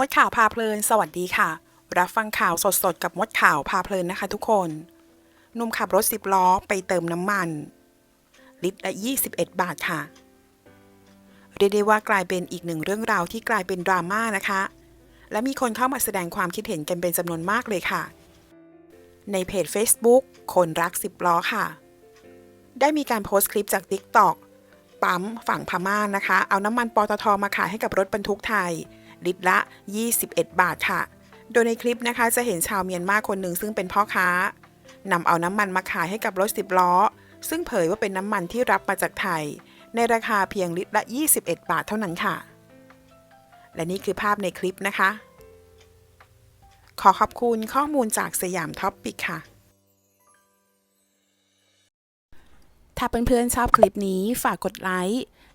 มดข่าวพาเพลิน สวัสดีค่ะ รับฟังข่าวสดๆ กับมดข่าวพาเพลินนะคะทุกคนหนุ่มขับรถสิบล้อไปเติมน้ำมัน ลิตรละ 21 บาทค่ะ เรียกได้ว่ากลายเป็นอีกหนึ่งเรื่องราวที่กลายเป็นดราม่านะคะ และมีคนเข้ามาแสดงความคิดเห็นกันเป็นจำนวนมากเลยค่ะ ในเพจ Facebook คนรักสิบล้อค่ะ ได้มีการโพสต์คลิปจาก TikTok ปั๊มฝั่งพม่านะคะ เอาน้ำมันปตทมาขายให้กับรถบรรทุกไทย ลิตรละ 21 บาทค่ะ โดยในคลิปนะคะจะเห็นชาวเมียนมาคนหนึ่งซึ่งเป็นพ่อค้านำเอาน้ำมันมาขายให้กับรถ10ล้อ ซึ่งเผยว่าเป็นน้ำมันที่รับมาจากไทย ในราคาเพียงลิตรละ 21 บาทเท่านั้นค่ะ และนี่คือภาพในคลิปนะคะ ขอขอบคุณข้อมูลจากสยามท็อปปิกค่ะ ถ้าเพื่อนๆชอบคลิปนี้ฝากกดไลค์